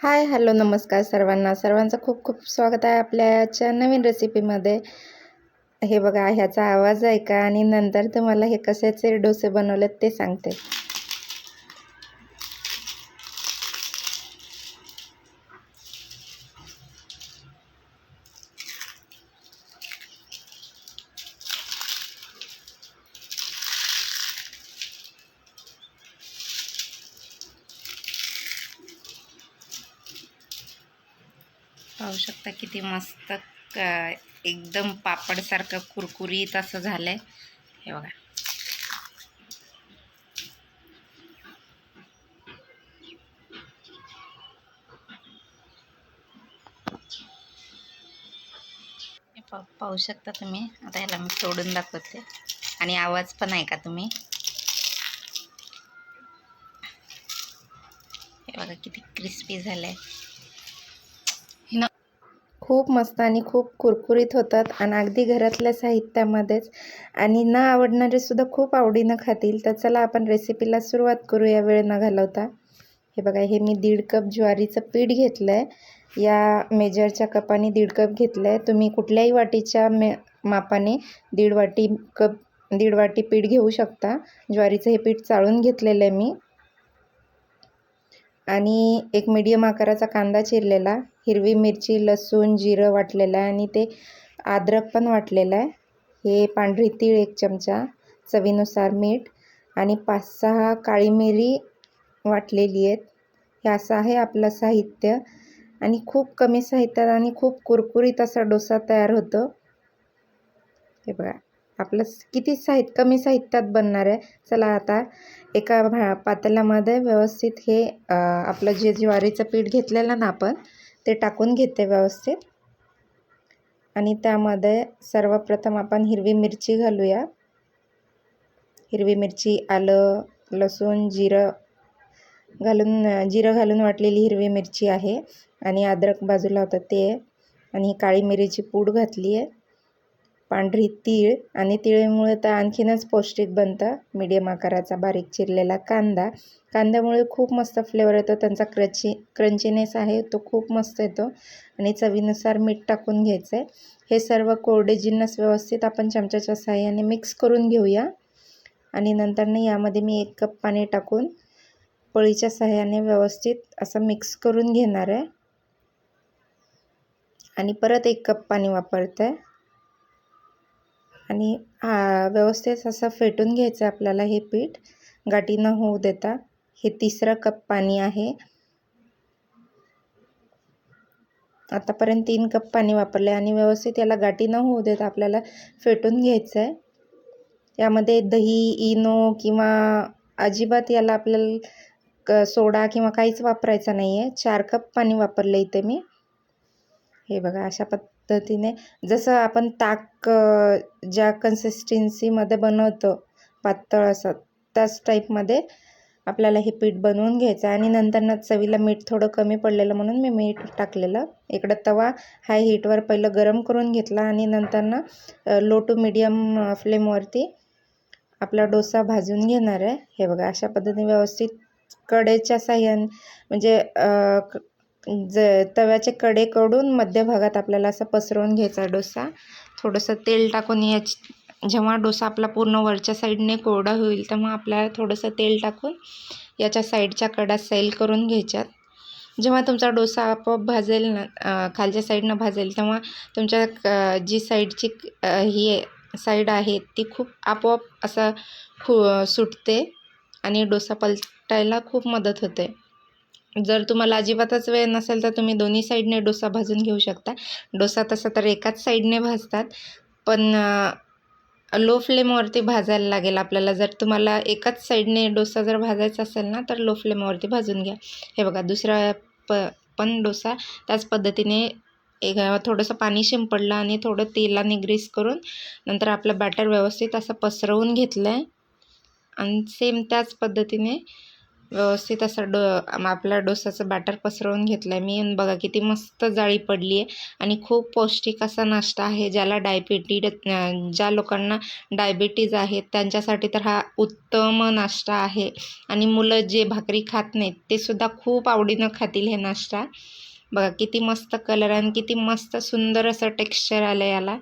Hi hello नमस्कार सर्वांना. सर्वांचं खूप खूप स्वागत आहे आपल्याच्या नवीन रेसिपीमध्ये हे बघा ह्याचा आवाज ऐका आणि नंतर तुम्हाला हे कशाचे डोसे बनवलेत ते सांगते. पाहू शकता किती मस्त एकदम पापडसारखं कुरकुरीत असं झालंय. हे बघा. पाहू पाहू शकता तुम्ही. आता ह्याला मी तोडून दाखवते. आणि आवाज पण ऐका तुम्ही. हे बघा किती क्रिस्पी झालंय. आहे खूप मस्त आणि खूप कुरकुरीत होतात आणि अगदी घरातल्या साहित्यामध्येच. आणि न आवडणारे सुद्धा खूप आवडीनं खातील. तर चला आपण रेसिपीला सुरुवात करूया वेळ न घालवता. हे बघा हे मी दीड कप ज्वारीचं पीठ घेतलं आहे या मेजरच्या कपाने दीड कप घेतलं आहे तुम्ही कुठल्याही वाटीच्या मे मापाने दीड वाटी कप दीड वाटी पीठ घेऊ शकता. ज्वारीचं हे पीठ चाळून घेतलेलं आहे मी. आणि एक मीडियम आकाराचा कांदा चिरलेला. हिरवी मिरची लसूण जिरं वाटलेलं आहे आणि ते अद्रक पण वाटलेलं आहे. हे पांढरी तीळ एक चमचा चवीनुसार मीठ आणि पाच सहा काळी मिरी वाटलेली आहेत. हे असं आहे आपलं साहित्य आणि खूप कमी साहित्यात आणि खूप कुरकुरीत असा डोसा तयार होतो. हे बघा आपलं किती साहित्य कमी साहित्यात बनणार आहे. चला आता एका भा पातेल्यामध्ये व्यवस्थित हे आपलं जे ज्वारीचं पीठ घेतलेलं ना आपण ते टाकून घेते व्यवस्थित. आणि त्यामध्ये सर्वप्रथम आपण हिरवी मिरची घालूया. हिरवी मिरची आलं लसूण जिरं घालून जिरं घालून वाटलेली हिरवी मिरची आहे. आणि अद्रक बाजूला होतं ते. आणि काळी मिरीची पूड घातली आहे पांढरी तीळ आणि तिळेमुळे तर आणखीनच पौष्टिक बनतं. मीडियम आकाराचा बारीक चिरलेला कांदा. कांद्यामुळे खूप मस्त फ्लेवर येतो. त्यांचा क्रची क्रंचीनेस आहे तो खूप मस्त येतो. आणि चवीनुसार मीठ टाकून घ्यायचं. आहे हे सर्व कोरडे जिन्नस व्यवस्थित आपण चमच्याच्या साह्याने मिक्स करून घेऊया. आणि नंतरनं यामध्ये मी एक कप पाणी टाकून पळीच्या साह्याने व्यवस्थित असं मिक्स करून घेणार आहे. आणि परत एक कप पाणी वापरतं. आहे आणि हा व्यवस्थित असं फेटून घ्यायचं आहे आपल्याला हे पीठ. गाठी न होऊ देता. हे तिसरं कप पाणी आहे. आतापर्यंत तीन कप पाणी वापरले आणि व्यवस्थित याला गाठी न होऊ देता आपल्याला फेटून घ्यायचं आहे यामध्ये दही इनो किंवा अजिबात याला आपल्याला सोडा किंवा काहीच वापरायचा नाही आहे चार कप पाणी वापरलं इथे मी. हे बघा अशा पद्धतीने जसं आपण ताक ज्या कन्सिस्टन्सीमध्ये बनवतो पातळ असं त्याच टाईपमध्ये आपल्याला हे पीठ बनवून घ्यायचं आणि नंतरनं चवीला मीठ थोडं कमी पडलेलं म्हणून मी मीठ टाकलेलं. इकडं तवा हाय हीटवर पहिलं गरम करून घेतला आणि नंतरनं लो टू मिडियम फ्लेमवरती आपला डोसा भाजून घेणार आहे. हे बघा अशा पद्धतीने व्यवस्थित कडेच्या साह्याने म्हणजे ज तव्याचे कडेकडून मध्य मध्यभागात आपल्याला असं पसरवून घ्यायचा डोसा. थोडंसं तेल टाकून या जेव्हा डोसा आपला पूर्ण वरच्या साईडने कोरडा होईल तेव्हा आपल्याला थोडंसं तेल टाकून याच्या साईडच्या कडा सैल करून घ्यायच्यात. जेव्हा तुमचा डोसा आपोआप भाजेल ना खालच्या साईडनं भाजेल तेव्हा तुमच्या जी साईडची ही साईड आहे ती खूप आपोआप असं खू सुटते आणि डोसा पलटायला खूप मदत होते. जर तुम्हाला अजिबातच वेळ नसेल तर तुम्ही दोन्ही साईडने डोसा भाजून घेऊ शकता. डोसा तसा तर एकाच साईडने भाजतात पण लो फ्लेमवरती भाजायला लागेल आपल्याला. जर तुम्हाला एकाच साईडने डोसा जर भाजायचा असेल ना तर लो फ्लेमवरती भाजून घ्या. हे बघा दुसरा प पण डोसा त्याच पद्धतीने एक थोडंसं पाणी शिंपडलं आणि थोडं तेलाने ग्रीस करून नंतर आपलं बॅटर व्यवस्थित असं पसरवून घेतलं आहे आणि सेम त्याच पद्धतीने व्यवस्थित असं डो आपला डोसाचं बॅटर पसरवून घेतलं आहे मी बघा किती मस्त जाळी पडली आहे. आणि खूप पौष्टिक असा नाश्ता आहे ज्याला डायबिटीड ज्या लोकांना डायबिटीज आहेत त्यांच्यासाठी तर हा उत्तम नाश्ता आहे. आणि मुलं जे भाकरी खात नाहीत ते सुद्धा खूप आवडीनं खातील हे नाश्ता. बघा किती मस्त कलर आणि किती मस्त सुंदर असं टेक्स्चर आलं याला.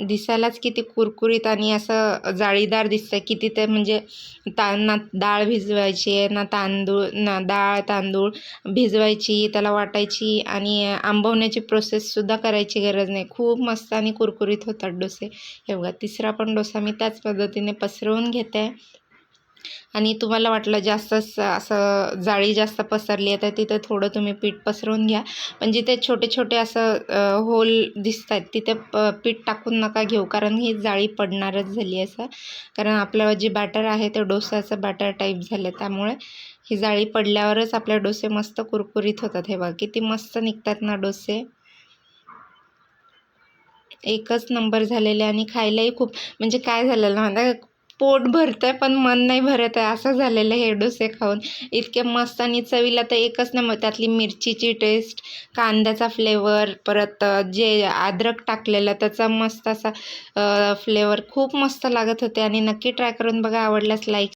दिसायलाच किती कुरकुरीत आणि असं जाळीदार दिसतं किती ते म्हणजे ता ना डाळ भिजवायची आहे ना तांदूळ ना डाळ तांदूळ भिजवायची त्याला वाटायची आणि आंबवण्याची प्रोसेससुद्धा करायची गरज नाही. खूप मस्त आणि कुरकुरीत होतात डोसे. हे बघा तिसरा पण डोसा मी त्याच पद्धतीने पसरवून घेते. आणि तुम्हाला वाटलं जास्त असं जाळी जास्त पसरली आहे तर तिथे थोडं तुम्ही पीठ पसरवून घ्या. पण जिथे छोटे छोटे असं होल दिसत आहेत तिथे प पीठ टाकून नका घेऊ कारण ही जाळी पडणारच झाली असं. कारण आपलं जे बॅटर आहे ते डोसाचं बॅटर टाईप झालं त्यामुळे ही जाळी पडल्यावरच आपल्या डोसे मस्त कुरकुरीत होतात. हे बघा किती मस्त निघतात ना डोसे. एकच नंबर झालेले आणि खायलाही खूप म्हणजे काय झालेलं ना पोट भरतंय पण मन नाही भरत आहे. असं झालेलं हे डोसे खाऊन. इतके मस्त आणि चवीला तर एकच नाही त्यातली मिरचीची टेस्ट कांद्याचा फ्लेवर परत जे अद्रक टाकलेलं त्याचा मस्त असा फ्लेवर खूप मस्त लागत होते. आणि नक्की ट्राय करून बघा. आवडल्यास लाईक